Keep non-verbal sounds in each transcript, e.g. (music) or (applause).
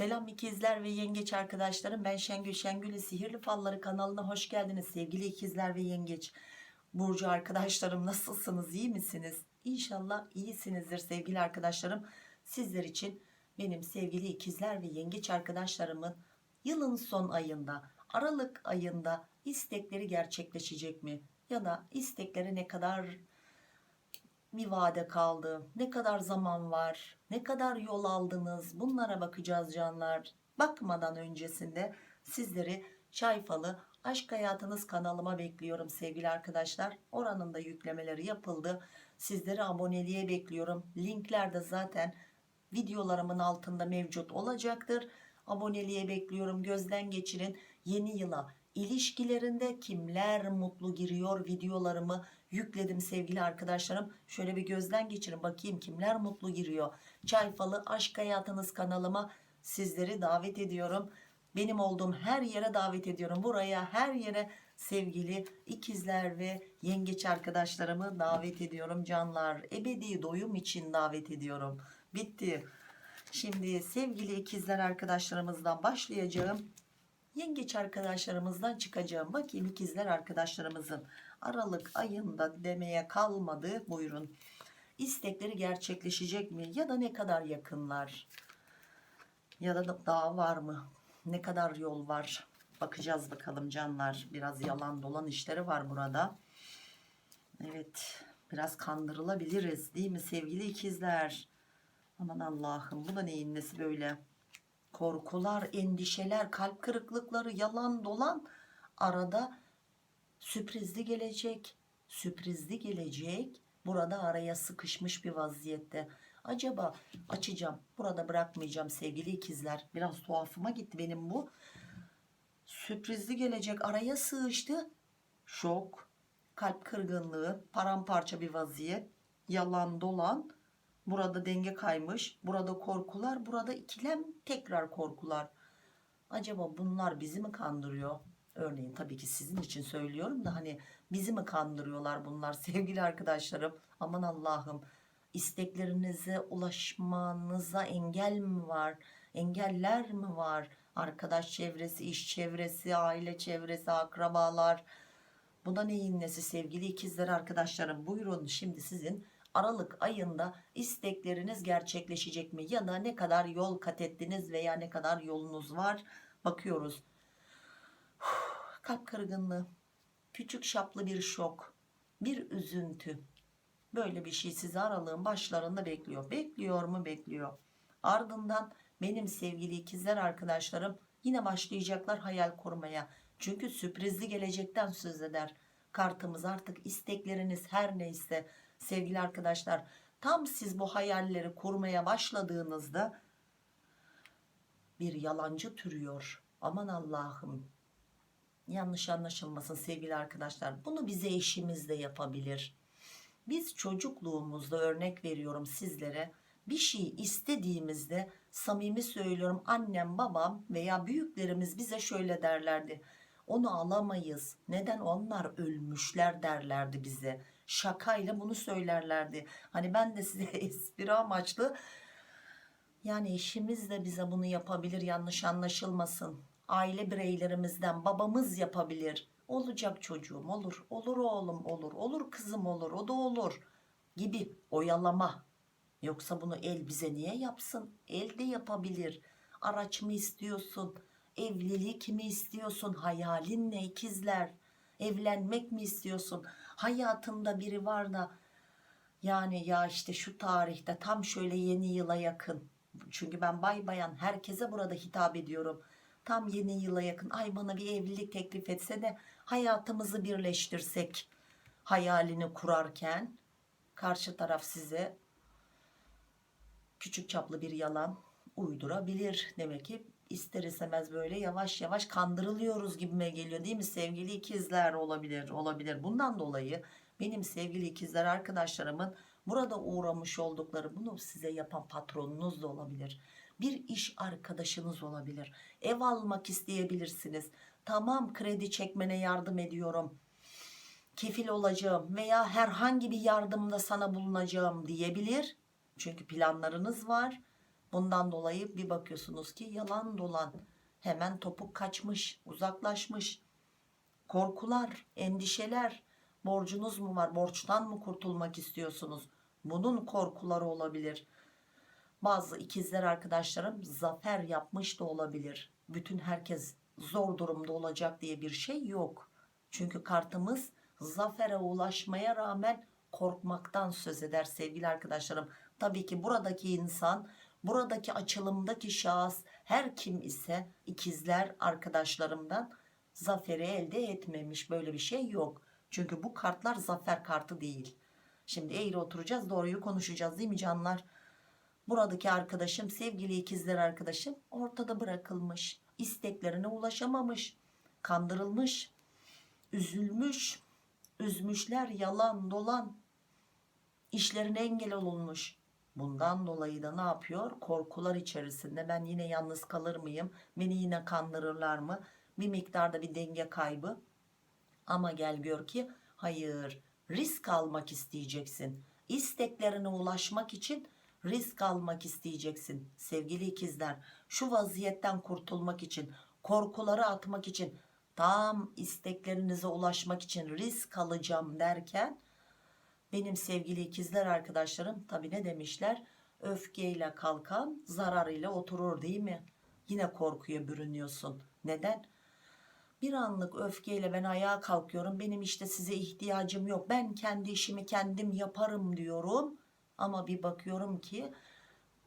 Selam ikizler ve yengeç arkadaşlarım. Ben Şengül Şengül'ün Sihirli Falları kanalına hoş geldiniz. Sevgili ikizler ve yengeç. Burcu arkadaşlarım nasılsınız? iyi misiniz? İnşallah iyisinizdir sevgili arkadaşlarım. Sizler için benim sevgili ikizler ve yengeç arkadaşlarımın yılın son ayında, Aralık ayında istekleri gerçekleşecek mi? Ya da istekleri ne kadar bir vade kaldı? Ne kadar zaman var? Ne kadar yol aldınız? Bunlara bakacağız canlar. Bakmadan öncesinde sizleri Çayfalı Aşk Hayatınız kanalıma bekliyorum sevgili arkadaşlar. Oranın da yüklemeleri yapıldı. Sizleri aboneliğe bekliyorum. Linkler de zaten videolarımın altında mevcut olacaktır. Aboneliğe bekliyorum. Gözden geçirin. Yeni yıla ilişkilerinde kimler mutlu giriyor videolarımı yükledim sevgili arkadaşlarım. Şöyle bir gözden geçirin bakayım kimler mutlu giriyor. Çayfalı Aşk Hayatınız kanalıma sizleri davet ediyorum. Benim olduğum her yere davet ediyorum. Buraya her yere sevgili ikizler ve yengeç arkadaşlarımı davet ediyorum canlar. Ebedi doyum için davet ediyorum. Bitti. Şimdi sevgili ikizler arkadaşlarımızdan başlayacağım. Yengeç arkadaşlarımızdan çıkacağım. Bakayım ikizler arkadaşlarımızın Aralık ayında demeye kalmadı. Buyurun. İstekleri gerçekleşecek mi? Ya da ne kadar yakınlar? Ya da daha var mı? Ne kadar yol var? Bakacağız bakalım canlar. Biraz yalan dolan işleri var burada. Evet. Biraz kandırılabiliriz değil mi sevgili ikizler? Aman Allah'ım bu da neyin nesi böyle? Korkular, endişeler, kalp kırıklıkları, yalan dolan arada sürprizli gelecek. Sürprizli gelecek. Burada araya sıkışmış bir vaziyette. Acaba açacağım. Burada bırakmayacağım sevgili ikizler. Biraz tuhafıma gitti benim bu. Sürprizli gelecek araya sığıştı. Şok, kalp kırgınlığı, paramparça bir vaziyet. Yalan dolan. Burada denge kaymış. Burada korkular. Burada ikilem tekrar korkular. Acaba bunlar bizi mi kandırıyor? Örneğin tabii ki sizin için söylüyorum da hani bizi mi kandırıyorlar bunlar (laughs) sevgili arkadaşlarım? Aman Allah'ım isteklerinize ulaşmanıza engel mi var? Engeller mi var? Arkadaş çevresi, iş çevresi, aile çevresi, akrabalar. Bu da neyin nesi sevgili ikizler arkadaşlarım? Buyurun şimdi sizin Aralık ayında istekleriniz gerçekleşecek mi? Ya da ne kadar yol kat ettiniz veya ne kadar yolunuz var? Bakıyoruz. (sighs) Kalp kırgınlığı, küçük şaplı bir şok, bir üzüntü. Böyle bir şey sizi aralığın başlarında bekliyor. Bekliyor mu? Bekliyor. Ardından benim sevgili ikizler arkadaşlarım yine başlayacaklar hayal kurmaya. Çünkü sürprizli gelecekten söz eder. Kartımız artık istekleriniz her neyse sevgili arkadaşlar tam siz bu hayalleri kurmaya başladığınızda bir yalancı türüyor. Aman Allah'ım yanlış anlaşılmasın sevgili arkadaşlar. Bunu bize eşimiz de yapabilir. Biz çocukluğumuzda örnek veriyorum sizlere. Bir şey istediğimizde samimi söylüyorum annem babam veya büyüklerimiz bize şöyle derlerdi. Onu alamayız. Neden onlar ölmüşler derlerdi bize. Şakayla bunu söylerlerdi. Hani ben de size (laughs) espri amaçlı yani eşimiz de bize bunu yapabilir yanlış anlaşılmasın. Aile bireylerimizden babamız yapabilir. Olacak çocuğum olur. Olur oğlum olur. Olur kızım olur. O da olur. Gibi oyalama. Yoksa bunu el bize niye yapsın? El de yapabilir. Araç mı istiyorsun? Evlilik mi istiyorsun? Hayalin ne ikizler? Evlenmek mi istiyorsun? Hayatında biri var da yani ya işte şu tarihte tam şöyle yeni yıla yakın. Çünkü ben bay bayan herkese burada hitap ediyorum. Tam yeni yıla yakın ay bana bir evlilik teklif etse de hayatımızı birleştirsek hayalini kurarken karşı taraf size küçük çaplı bir yalan uydurabilir. Demek ki ister istemez böyle yavaş yavaş kandırılıyoruz gibime geliyor değil mi sevgili ikizler olabilir olabilir. Bundan dolayı benim sevgili ikizler arkadaşlarımın burada uğramış oldukları bunu size yapan patronunuz da olabilir. Bir iş arkadaşınız olabilir. Ev almak isteyebilirsiniz. Tamam kredi çekmene yardım ediyorum. Kefil olacağım veya herhangi bir yardımda sana bulunacağım diyebilir. Çünkü planlarınız var Bundan dolayı bir bakıyorsunuz ki yalan dolan hemen topuk kaçmış, uzaklaşmış. Korkular, endişeler, borcunuz mu var, borçtan mı kurtulmak istiyorsunuz? Bunun korkuları olabilir. Bazı ikizler arkadaşlarım zafer yapmış da olabilir. Bütün herkes zor durumda olacak diye bir şey yok. Çünkü kartımız zafere ulaşmaya rağmen korkmaktan söz eder sevgili arkadaşlarım. Tabii ki buradaki insan, buradaki açılımdaki şahıs her kim ise ikizler arkadaşlarımdan zaferi elde etmemiş. Böyle bir şey yok. Çünkü bu kartlar zafer kartı değil. Şimdi eğri oturacağız doğruyu konuşacağız değil mi canlar? Buradaki arkadaşım sevgili ikizler arkadaşım ortada bırakılmış. isteklerine ulaşamamış. Kandırılmış. Üzülmüş. Üzmüşler yalan dolan. işlerine engel olunmuş. Bundan dolayı da ne yapıyor? Korkular içerisinde ben yine yalnız kalır mıyım? Beni yine kandırırlar mı? Bir miktarda bir denge kaybı. Ama gel gör ki hayır risk almak isteyeceksin. İsteklerine ulaşmak için risk almak isteyeceksin sevgili ikizler. Şu vaziyetten kurtulmak için, korkuları atmak için, tam isteklerinize ulaşmak için risk alacağım derken benim sevgili ikizler arkadaşlarım tabi ne demişler? Öfkeyle kalkan zararıyla oturur değil mi? Yine korkuya bürünüyorsun. Neden? Bir anlık öfkeyle ben ayağa kalkıyorum. Benim işte size ihtiyacım yok. Ben kendi işimi kendim yaparım diyorum. Ama bir bakıyorum ki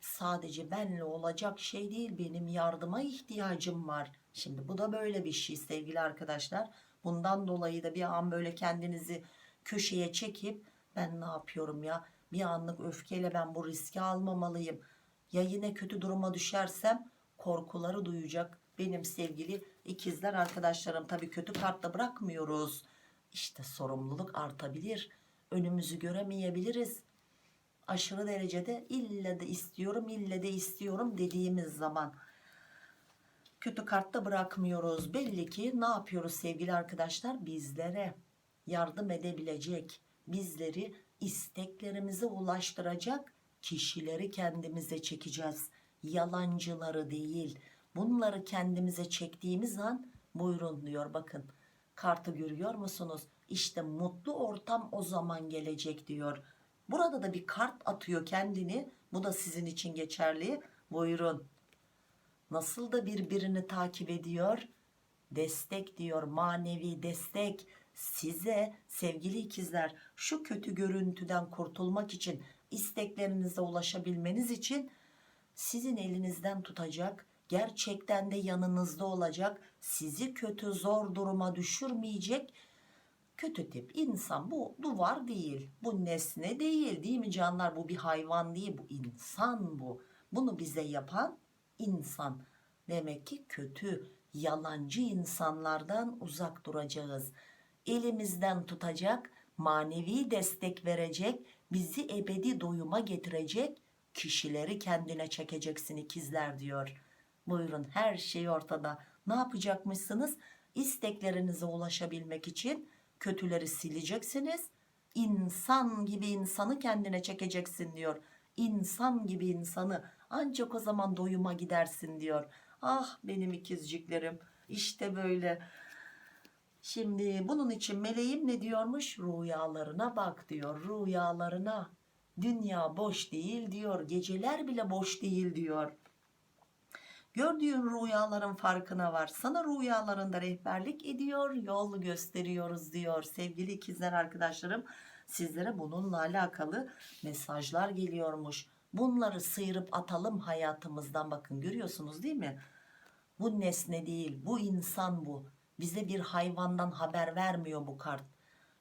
sadece benle olacak şey değil. Benim yardıma ihtiyacım var. Şimdi bu da böyle bir şey sevgili arkadaşlar. Bundan dolayı da bir an böyle kendinizi köşeye çekip ben ne yapıyorum ya? Bir anlık öfkeyle ben bu riski almamalıyım. Ya yine kötü duruma düşersem korkuları duyacak benim sevgili ikizler arkadaşlarım. Tabii kötü kartla bırakmıyoruz. İşte sorumluluk artabilir. Önümüzü göremeyebiliriz. Aşırı derecede ille de istiyorum, ille de istiyorum dediğimiz zaman kötü kartta bırakmıyoruz. Belli ki ne yapıyoruz sevgili arkadaşlar? Bizlere yardım edebilecek, bizleri isteklerimize ulaştıracak kişileri kendimize çekeceğiz. Yalancıları değil. Bunları kendimize çektiğimiz an buyurun diyor bakın. Kartı görüyor musunuz? İşte mutlu ortam o zaman gelecek diyor. Burada da bir kart atıyor kendini. Bu da sizin için geçerli. Buyurun. Nasıl da birbirini takip ediyor? Destek diyor, manevi destek. Size sevgili ikizler şu kötü görüntüden kurtulmak için, isteklerinize ulaşabilmeniz için sizin elinizden tutacak, gerçekten de yanınızda olacak, sizi kötü zor duruma düşürmeyecek kötü tip. İnsan bu duvar değil bu nesne değil değil mi canlar? Bu bir hayvan değil bu insan bu. Bunu bize yapan insan. Demek ki kötü yalancı insanlardan uzak duracağız elimizden tutacak manevi destek verecek bizi ebedi doyuma getirecek kişileri kendine çekeceksin ikizler diyor. Buyurun her şey ortada. Ne yapacakmışsınız? İsteklerinize ulaşabilmek için kötüleri sileceksiniz. İnsan gibi insanı kendine çekeceksin diyor. İnsan gibi insanı ancak o zaman doyuma gidersin diyor. Ah benim ikizciklerim işte böyle şimdi bunun için meleğim ne diyormuş rüyalarına bak diyor rüyalarına dünya boş değil diyor geceler bile boş değil diyor Gördüğün rüyaların farkına var. Sana rüyalarında rehberlik ediyor, yol gösteriyoruz diyor. Sevgili ikizler arkadaşlarım sizlere bununla alakalı mesajlar geliyormuş. Bunları sıyırıp atalım hayatımızdan bakın görüyorsunuz değil mi? Bu nesne değil, bu insan bu. Bize bir hayvandan haber vermiyor bu kart.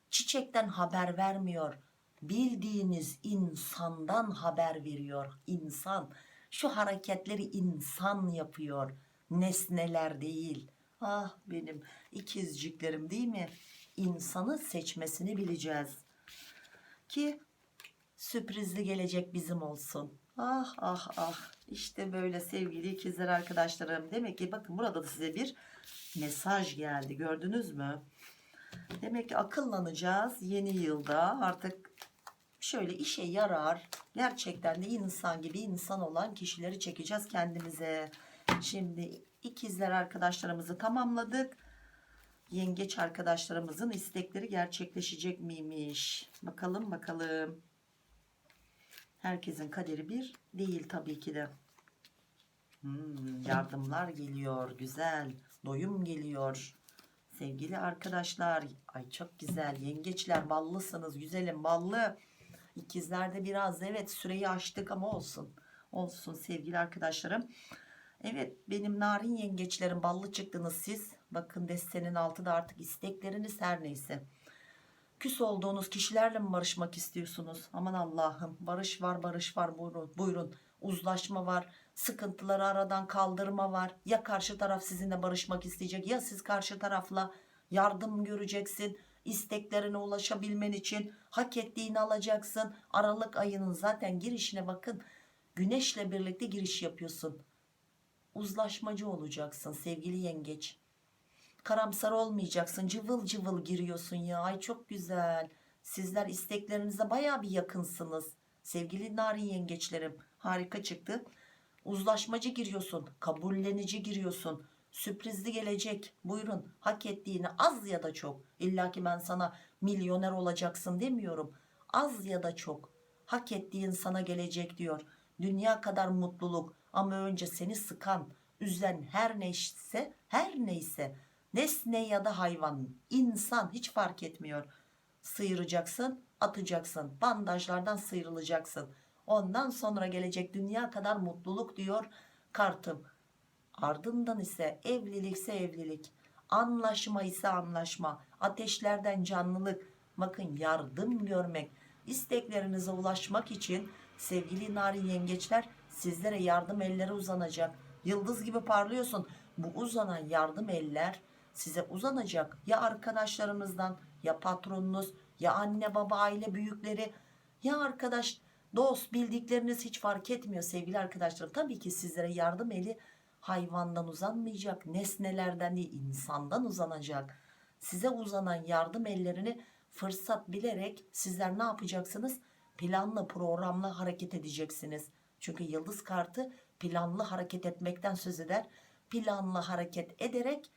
Çiçekten haber vermiyor. Bildiğiniz insandan haber veriyor. İnsan. Şu hareketleri insan yapıyor. Nesneler değil. Ah benim ikizciklerim değil mi? İnsanı seçmesini bileceğiz. Ki sürprizli gelecek bizim olsun. Ah ah ah. İşte böyle sevgili ikizler arkadaşlarım. Demek ki bakın burada da size bir mesaj geldi. Gördünüz mü? Demek ki akıllanacağız yeni yılda. Artık şöyle işe yarar. Gerçekten de insan gibi insan olan kişileri çekeceğiz kendimize. Şimdi ikizler arkadaşlarımızı tamamladık. Yengeç arkadaşlarımızın istekleri gerçekleşecek miymiş? Bakalım bakalım. Herkesin kaderi bir değil tabii ki de. Hmm, yardımlar geliyor. Güzel doyum geliyor. Sevgili arkadaşlar ay çok güzel. Yengeçler ballısınız güzelim ballı ikizlerde biraz evet süreyi aştık ama olsun. Olsun sevgili arkadaşlarım. Evet benim narin yengeçlerim ballı çıktınız siz. Bakın destenin altı da artık istekleriniz her neyse. Küs olduğunuz kişilerle mi barışmak istiyorsunuz? Aman Allah'ım barış var barış var. Buyurun, buyurun uzlaşma var sıkıntıları aradan kaldırma var. Ya karşı taraf sizinle barışmak isteyecek ya siz karşı tarafla yardım göreceksin isteklerine ulaşabilmen için hak ettiğini alacaksın. Aralık ayının zaten girişine bakın güneşle birlikte giriş yapıyorsun. Uzlaşmacı olacaksın sevgili yengeç. Karamsar olmayacaksın cıvıl cıvıl giriyorsun ya. Ay çok güzel. Sizler isteklerinize baya bir yakınsınız sevgili narin yengeçlerim harika çıktı. Uzlaşmacı giriyorsun kabullenici giriyorsun. Sürprizli gelecek. Buyurun hak ettiğini az ya da çok. İlla ki ben sana milyoner olacaksın demiyorum. Az ya da çok. Hak ettiğin sana gelecek diyor. Dünya kadar mutluluk. Ama önce seni sıkan üzen her neyse her neyse. Nesne ya da hayvan insan hiç fark etmiyor. Sıyıracaksın atacaksın. Bandajlardan sıyrılacaksın ondan sonra gelecek dünya kadar mutluluk diyor kartım. Ardından ise evlilikse evlilik anlaşma ise anlaşma ateşlerden canlılık. Bakın yardım görmek isteklerinize ulaşmak için sevgili narin yengeçler sizlere yardım elleri uzanacak. Yıldız gibi parlıyorsun. Bu uzanan yardım eller size uzanacak. Ya arkadaşlarınızdan ya patronunuz ya anne baba aile büyükleri ya arkadaş dost bildikleriniz hiç fark etmiyor sevgili arkadaşlarım. Tabii ki sizlere yardım eli hayvandan uzanmayacak nesnelerden değil insandan uzanacak. Size uzanan yardım ellerini fırsat bilerek sizler ne yapacaksınız? Planlı programlı hareket edeceksiniz. Çünkü yıldız kartı planlı hareket etmekten söz eder. Planlı hareket ederek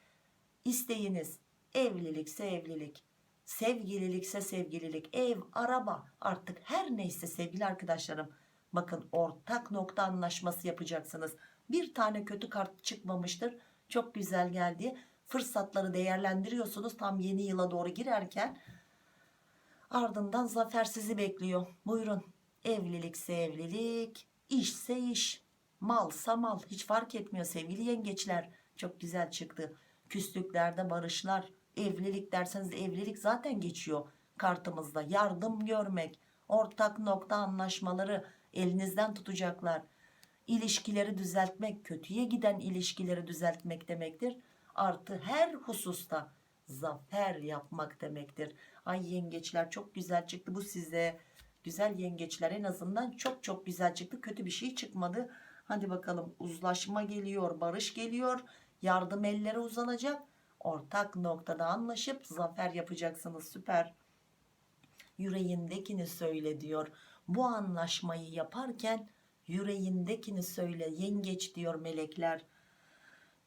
isteğiniz evlilikse evlilik sevgililikse sevgililik ev araba artık her neyse sevgili arkadaşlarım. Bakın ortak nokta anlaşması yapacaksınız. Bir tane kötü kart çıkmamıştır. Çok güzel geldi. Fırsatları değerlendiriyorsunuz tam yeni yıla doğru girerken. Ardından zafer sizi bekliyor. Buyurun. Evlilikse evlilik işse iş malsa mal. Hiç fark etmiyor sevgili yengeçler. Çok güzel çıktı. Küslüklerde barışlar evlilik derseniz de evlilik zaten geçiyor kartımızda. Yardım görmek ortak nokta anlaşmaları elinizden tutacaklar. İlişkileri düzeltmek kötüye giden ilişkileri düzeltmek demektir. Artı her hususta zafer yapmak demektir. Ay yengeçler çok güzel çıktı. Bu size güzel yengeçler en azından çok çok güzel çıktı. Kötü bir şey çıkmadı. Hadi bakalım uzlaşma geliyor barış geliyor. Yardım elleri uzanacak ortak noktada anlaşıp zafer yapacaksınız. Süper. Yüreğindekini söyle diyor. Bu anlaşmayı yaparken yüreğindekini söyle yengeç diyor melekler.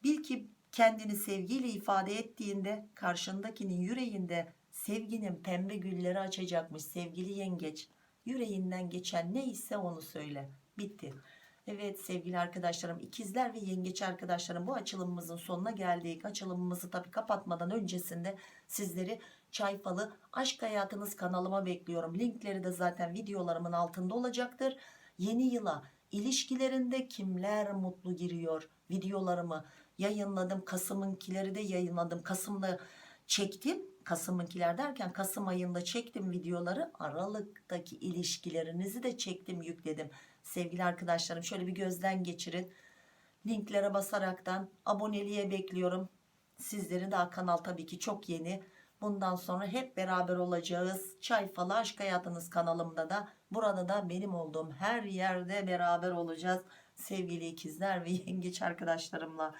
Bil ki kendini sevgiyle ifade ettiğinde karşındakinin yüreğinde sevginin pembe gülleri açacakmış sevgili yengeç. Yüreğinden geçen neyse onu söyle. Bitti Evet sevgili arkadaşlarım ikizler ve yengeç arkadaşlarım bu açılımımızın sonuna geldik. Açılımımızı tabi kapatmadan öncesinde sizleri çay falı aşk hayatınız kanalıma bekliyorum. Linkleri de zaten videolarımın altında olacaktır. Yeni yıla ilişkilerinde kimler mutlu giriyor videolarımı yayınladım. Kasım'ınkileri de yayınladım. Kasım'da çektim. Kasım'ınkiler derken Kasım ayında çektim videoları. Aralıktaki ilişkilerinizi de çektim yükledim sevgili arkadaşlarım şöyle bir gözden geçirin. Linklere basaraktan aboneliğe bekliyorum. Sizleri daha kanal tabii ki çok yeni. Bundan sonra hep beraber olacağız. Çay falı aşk hayatınız kanalımda da burada da benim olduğum her yerde beraber olacağız. Sevgili ikizler ve (laughs) yengeç arkadaşlarımla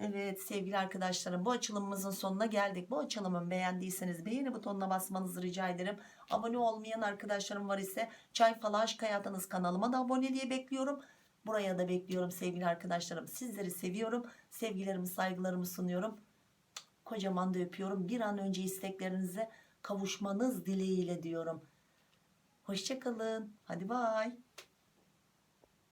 Evet sevgili arkadaşlarım bu açılımımızın sonuna geldik. Bu açılımı beğendiyseniz beğeni butonuna basmanızı rica ederim. Abone olmayan arkadaşlarım var ise Çay Falı Aşk Hayatınız kanalıma da abone diye bekliyorum. Buraya da bekliyorum sevgili arkadaşlarım. Sizleri seviyorum. Sevgilerimi saygılarımı sunuyorum. Kocaman da öpüyorum. Bir an önce isteklerinize kavuşmanız dileğiyle diyorum. Hoşçakalın. Hadi bay.